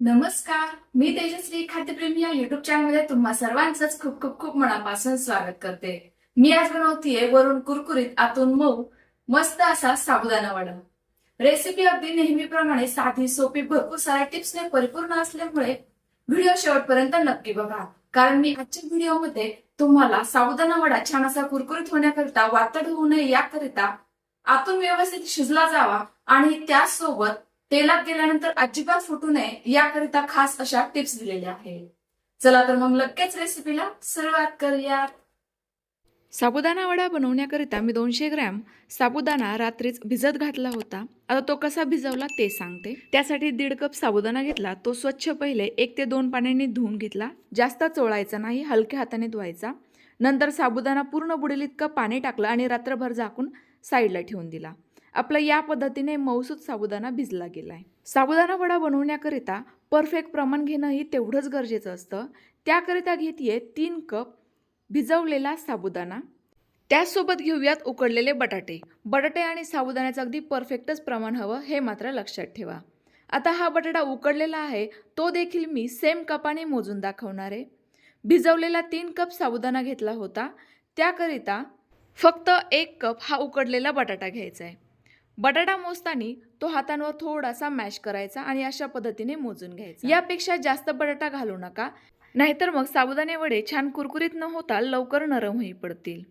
नमस्कार मी तेजश्री खाद्यप्रेमी या युट्यूब चॅनलमध्ये तुम्हा सर्वांचंच खूप खूप खूप मनापासून स्वागत करते. मी आज बनवतीये वरून कुरकुरीत आतून मऊ मस्त असा साबुदाणा वडा. रेसिपी अगदी नेहमीप्रमाणे साधी सोपी भरपूर साऱ्या टिप्सने परिपूर्ण असल्यामुळे व्हिडिओ शेवटपर्यंत नक्की बघा. कारण मी आजच्या व्हिडिओमध्ये तुम्हाला साबुदाणा वडा छान असा कुरकुरीत होण्याकरिता वातड होऊ नये याकरिता आतून व्यवस्थित शिजला जावा आणि त्यासोबत तेलात गेल्यानंतर अजिबात फुटू नये याकरिता खास अशा टिप्स दिलेल्या आहेत. चला तर मग लगेच रेसिपीला सुरुवात करूयात. साबुदाणा वडा बनवण्याकरिता मी दोनशे ग्रॅम साबुदाणा रात्रीच भिजत घातला होता. आता तो कसा भिजवला ते सांगते. त्यासाठी दीड कप साबुदाणा घेतला. तो स्वच्छ पहिले एक ते दोन पाण्याने धुवून घेतला. जास्त चोळायचा नाही हलक्या हाताने धुवायचा. नंतर साबुदाणा पूर्ण बुडेल इतकं पाणी टाकलं आणि रात्रभर झाकून साईडला ठेवून दिला. आपला या पद्धतीने मौसूद साबुदाणा भिजला गेला आहे साबुदाणा वडा बनवण्याकरिता परफेक्ट प्रमाण घेणंही तेवढंच गरजेचं असतं. त्याकरिता घेते तीन कप भिजवलेला साबुदाणा. त्याचसोबत घेऊयात उकडलेले बटाटे. बटाटे आणि साबुदाण्याचं अगदी परफेक्टच प्रमाण हवं हे मात्र लक्षात ठेवा. आता हा बटाटा उकडलेला आहे तो देखील मी सेम कपाने मोजून दाखवणार आहे. भिजवलेला तीन कप साबुदाणा घेतला होता. त्याकरिता फक्त एक कप हा उकडलेला बटाटा घ्यायचा आहे बटाटा मोजताना तो हातांवर थोडासा मॅश करायचा आणि अशा पद्धतीने मोजून घ्यायचा. यापेक्षा जास्त बटाटा घालू नका. नाहीतर मग साबुदाणे वडे छान कुरकुरीत न होता लवकर नरम होई पडतील.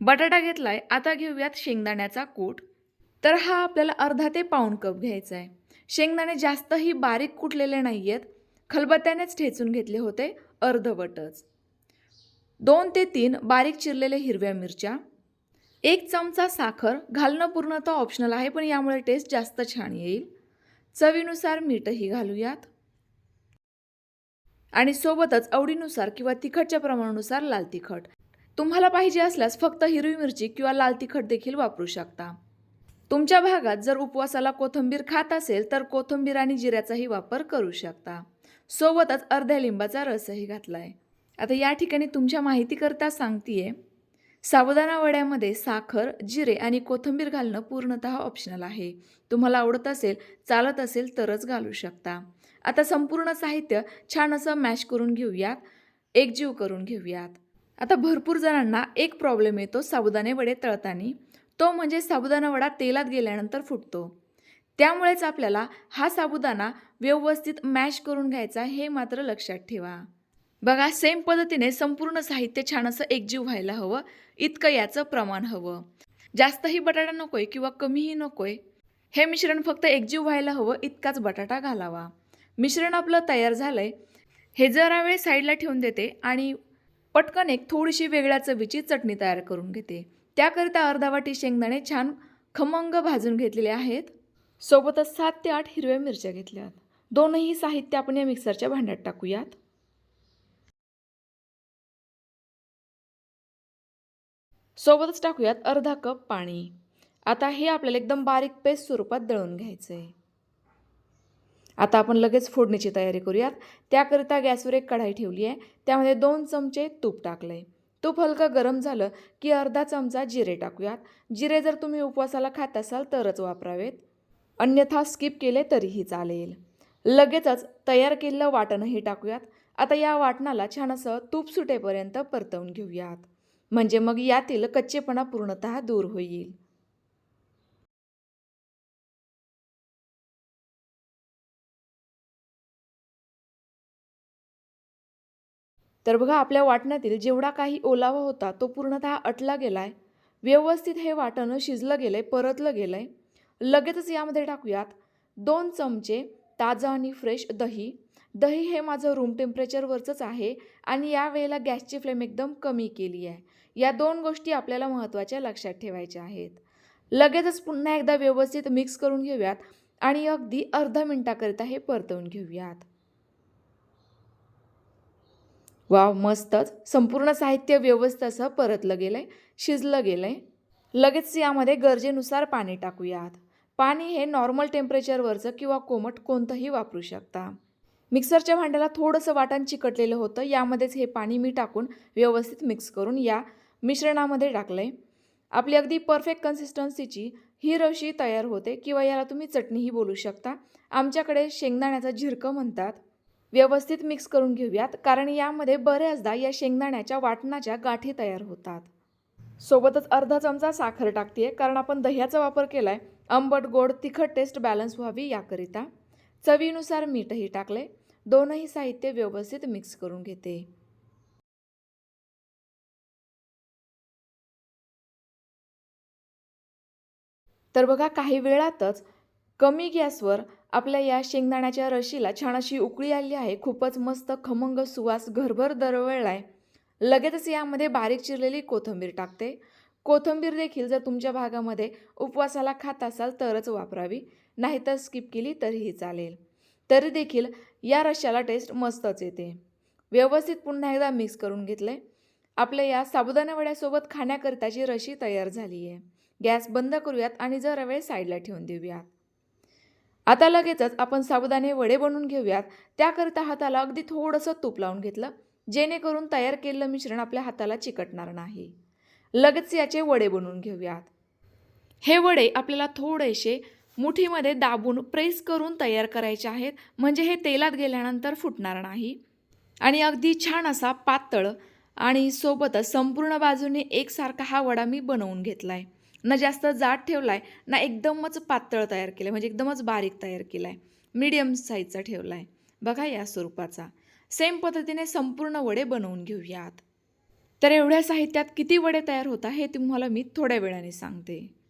बटाटा घेतलाय आता घेऊयात शेंगदाण्याचा कूट. तर हा आपल्याला अर्धा ते पाऊण कप घ्यायचा आहे. शेंगदाणे जास्तही बारीक कुटलेले नाही आहेत खलबत्त्यानेच ठेचून घेतले होते अर्धवटच. दोन ते तीन बारीक चिरलेले हिरव्या मिरच्या. एक चमचा साखर घालणं पूर्णतः ऑप्शनल आहे पण यामुळे टेस्ट जास्त छान येईल. चवीनुसार मीठही घालूयात. आणि सोबतच आवडीनुसार किंवा तिखटच्या प्रमाणानुसार लाल तिखट. तुम्हाला पाहिजे असल्यास फक्त हिरवी मिरची किंवा लाल तिखट देखील वापरू शकता. तुमच्या भागात जर उपवासाला कोथिंबीर खात असेल तर कोथिंबीर आणि जिऱ्याचाही वापर करू शकता. सोबतच अर्ध्या लिंबाचा रसही घातला आहे आता या ठिकाणी तुमच्या माहितीकरता सांगतीये साबुदाणा वड्यामध्ये साखर जिरे आणि कोथिंबीर घालणं पूर्णतः ऑप्शनल आहे. तुम्हाला आवडत असेल चालत असेल तरच घालू शकता. आता संपूर्ण साहित्य छान असं मॅश करून घेऊयात. एकजीव करून घेऊयात. आता भरपूर जणांना एक प्रॉब्लेम येतो साबुदाणे वडे तळताना. तो म्हणजे साबुदाणा वडा तेलात गेल्यानंतर फुटतो. त्यामुळेच आपल्याला हा साबुदाणा व्यवस्थित मॅश करून घ्यायचा हे मात्र लक्षात ठेवा. बघा सेम पद्धतीने संपूर्ण साहित्य छान असं एकजीव व्हायला हवं. इतकं याचं प्रमाण हवं. जास्तही बटाटा नकोय किंवा कमीही नकोय. हे मिश्रण फक्त एकजीव व्हायला हवं इतकाच बटाटा घालावा. मिश्रण आपलं तयार झालंय. हे जरा वेळ साईडला ठेवून देते आणि पटकन एक थोडीशी वेगळ्या चवीची चटणी तयार करून घेते. त्याकरिता अर्धा वाटी शेंगदाणे छान खमंग भाजून घेतलेले आहेत. सोबतच सात ते आठ हिरव्या मिरच्या घेतल्या दोनही साहित्य आपण या मिक्सरच्या भांड्यात टाकूयात. सोबतच टाकूयात अर्धा कप पाणी. आता हे आपल्याला एकदम बारीक पेस्ट स्वरूपात दळून घ्यायचं आहे आता आपण लगेच फोडणीची तयारी करूयात. त्याकरिता गॅसवर एक कढाई ठेवली आहे त्यामध्ये दोन चमचे तूप टाकलं आहे तूप हलकं गरम झालं की अर्धा चमचा जिरे टाकूयात. जिरे जर तुम्ही उपवासाला खात असाल तरच वापरावेत. अन्यथा स्किप केले तरीही चालेल. लगेचच तयार केलेलं वाटणही टाकूयात. आता या वाटणाला छान असं तूप सुटेपर्यंत परतवून घेऊयात. म्हणजे मग यातील कच्चेपणा पूर्णतः दूर होईल. तर बघा आपल्या वाटणातील जेवढा काही ओलावा होता तो पूर्णतः अटला गेलाय. व्यवस्थित हे वाटणं शिजलं गेलंय परतलं गेलंय. लगेचच यामध्ये टाकूयात दोन चमचे ताजं आणि फ्रेश दही. दही हे माझं रूम टेम्परेचरवरचंच आहे आणि या वेळेला गॅसची फ्लेम एकदम कमी केली आहे. या दोन गोष्टी आपल्याला महत्त्वाच्या लक्षात ठेवायच्या आहेत. लगेचच पुन्हा एकदा व्यवस्थित मिक्स करून घेऊयात आणि अगदी अर्धा मिनटाकरिता हे परतवून घेऊयात. वाव मस्तच. संपूर्ण साहित्य व्यवस्थित असं परतलं गेलं आहे शिजलं गेलं आहे लगेच यामध्ये गरजेनुसार पाणी टाकूयात. पाणी हे नॉर्मल टेम्परेचरवरचं किंवा कोमट कोणतंही वापरू शकता. मिक्सरच्या भांड्याला थोडंसं वाटण चिकटलेलं होतं यामध्येच हे पाणी मी टाकून व्यवस्थित मिक्स करून या मिश्रणामध्ये टाकलं आहे आपली अगदी परफेक्ट कन्सिस्टन्सीची ही रशी तयार होते किंवा याला तुम्ही चटणीही बोलू शकता. आमच्याकडे शेंगदाण्याचं झिरकं म्हणतात. व्यवस्थित मिक्स करून घेऊयात कारण यामध्ये बऱ्याचदा या शेंगदाण्याच्या वाटणाच्या गाठी तयार होतात. सोबतच अर्धा चमचा साखर टाकते कारण आपण दह्याचा वापर केला आहे आंबट गोड तिखट टेस्ट बॅलन्स व्हावी याकरिता. चवीनुसार मीठही टाकले दोनही साहित्य व्यवस्थित मिक्स करून घेते. तर बघा काही वेळातच कमी गॅसवर आपल्या या शेंगदाण्याच्या रशीला छान अशी उकळी आली आहे. खूपच मस्त खमंग सुवास घरभर दरवळलाय. लगेचच यामध्ये बारीक चिरलेली कोथिंबीर टाकते. कोथिंबीर देखील जर तुमच्या भागामध्ये उपवासाला खात असाल तरच वापरावी. नाहीतर स्किप केली तरीही चालेल. तरी देखील या रश्याला टेस्ट मस्तच येते. व्यवस्थित पुन्हा एकदा मिक्स करून घेतले आपल्या या साबुदाणा वड्यासोबत खाण्याकरिताची रशी तयार झाली आहे गॅस बंद करूयात आणि जरा वेळ साईडला ठेवून देऊयात. आता लगेचच आपण साबुदाणे वडे बनवून घेऊयात. त्याकरिता हाताला अगदी थोडंसं तूप लावून घेतलं जेणेकरून तयार केलेलं मिश्रण आपल्या हाताला चिकटणार नाही. लगेच याचे वडे बनवून घेऊयात. हे वडे आपल्याला थोडेसे मुठीमध्ये दाबून प्रेस करून तयार करायचे आहेत म्हणजे हे तेलात गेल्यानंतर फुटणार नाही. आणि अगदी छान असा पातळ आणि सोबतच संपूर्ण बाजूने एकसारखा हा वडा मी बनवून घेतला आहे ना जास्त जाड ठेवला आहे ना एकदमच पातळ तयार केलं आहे म्हणजे एकदमच बारीक तयार केला आहे मीडियम साईजचा ठेवला आहे बघा या स्वरूपाचा. सेम पद्धतीने संपूर्ण वडे बनवून घेऊयात. तर एवढ्या साहित्यात किती वडे तयार होता हे तुम्हाला मी थोड्या वेळाने सांगते.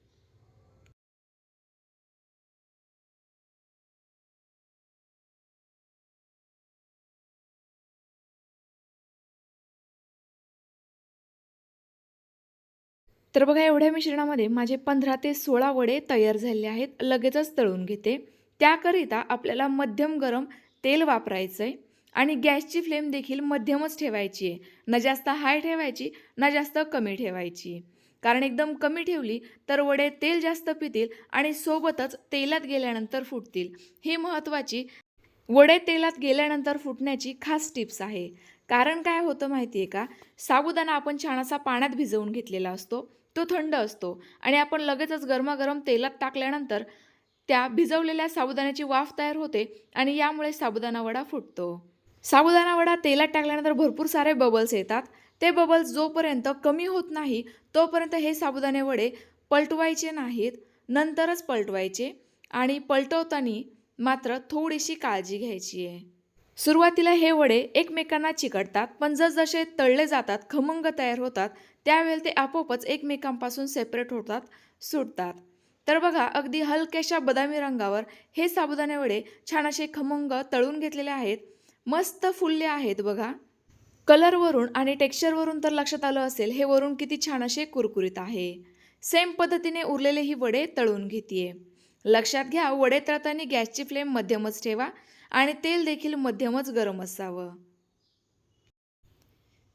तर बघा एवढ्या मिश्रणामध्ये माझे पंधरा ते सोळा वडे तयार झाले आहेत. लगेचच तळून घेते. त्याकरिता आपल्याला मध्यम गरम तेल वापरायचं आहे आणि गॅसची फ्लेम देखील मध्यमच ठेवायची आहे. न जास्त हाय ठेवायची ना जास्त कमी ठेवायची. कारण एकदम कमी ठेवली तर वडे तेल जास्त पितील आणि सोबतच तेलात गेल्यानंतर फुटतील. ही महत्त्वाची वडे तेलात गेल्यानंतर फुटण्याची खास टिप्स आहे. कारण काय होतं माहिती आहे का? साबुदाणा आपण छान असा पाण्यात भिजवून घेतलेला असतो. तो थंड असतो. आणि आपण लगेचच गरमागरम तेलात टाकल्यानंतर त्या भिजवलेल्या साबुदाण्याची वाफ तयार होते आणि यामुळे साबुदाणा वडा फुटतो. साबुदाणा वडा तेलात टाकल्यानंतर भरपूर सारे बबल्स येतात. ते बबल्स जोपर्यंत कमी होत नाही तोपर्यंत हे साबुदाणे वडे पलटवायचे नाहीत. नंतरच पलटवायचे आणि पलटवताना मात्र थोडीशी काळजी घ्यायची आहे. सुरुवातीला हे वडे एकमेकांना चिकटतात पण जसजसे तळले जातात खमंग तयार होतात त्यावेळेला ते आपोआपच एकमेकांपासून सेपरेट होतात सुटतात. तर बघा अगदी हलक्याशा बदामी रंगावर हे साबुदाणे वडे छान असे खमंग तळून घेतलेले आहेत. मस्त फुलले आहेत बघा. कलरवरून आणि टेक्स्चरवरून तर लक्षात आलं असेल हे वरून किती छान असे कुरकुरीत आहे. सेम पद्धतीने उरलेले ही वडे तळून घेते लक्षात घ्या वडे तळताना गॅसची फ्लेम मध्यमच ठेवा. आणि तेल देखील मध्यमच गरम असावं.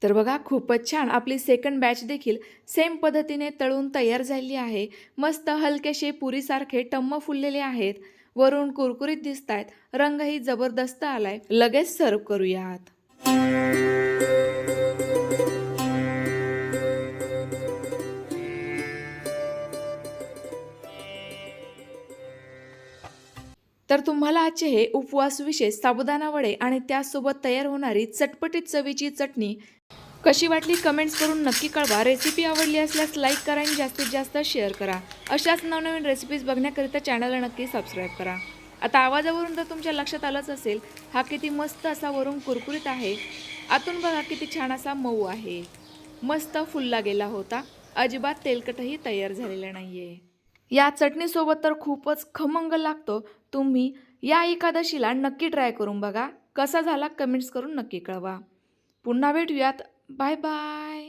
तर बघा खूपच छान. आपली सेकंड बॅच देखील सेम पद्धतीने तळून तयार झाली आहे. मस्त हलकेसे पुरीसारखे टम्म फुललेले आहेत. वरून कुरकुरीत दिसत आहेत रंगही जबरदस्त आलाय. लगेच सर्व करूयात. तर तुम्हाला आजचे हे उपवास विशेष साबुदाणा वडे आणि त्यासोबत तयार होणारी चटपटीत चवीची चटणी कशी वाटली कमेंट्स करून नक्की कळवा. रेसिपी आवडली असल्यास लाईक करा आणि जास्तीत जास्त शेअर करा. अशाच नवनवीन रेसिपीज बघण्याकरिता चॅनलला नक्की सबस्क्राईब करा. आता आवाजावरून तर तुमच्या लक्षात आलंच असेल हा किती मस्त असा वरून कुरकुरीत आहे. आतून बघा किती छान असा मऊ आहे. मस्त फुलला गेला होता. अजिबात तेलकटही तयार झालेलं नाही आहे या चटणीसोबत तर खूपच खमंग लागतो. तुम्ही या एकादशीला नक्की ट्राय करून बघा. कसा झाला कमेंट्स करून नक्की कळवा. पुन्हा भेटूयात. Bye bye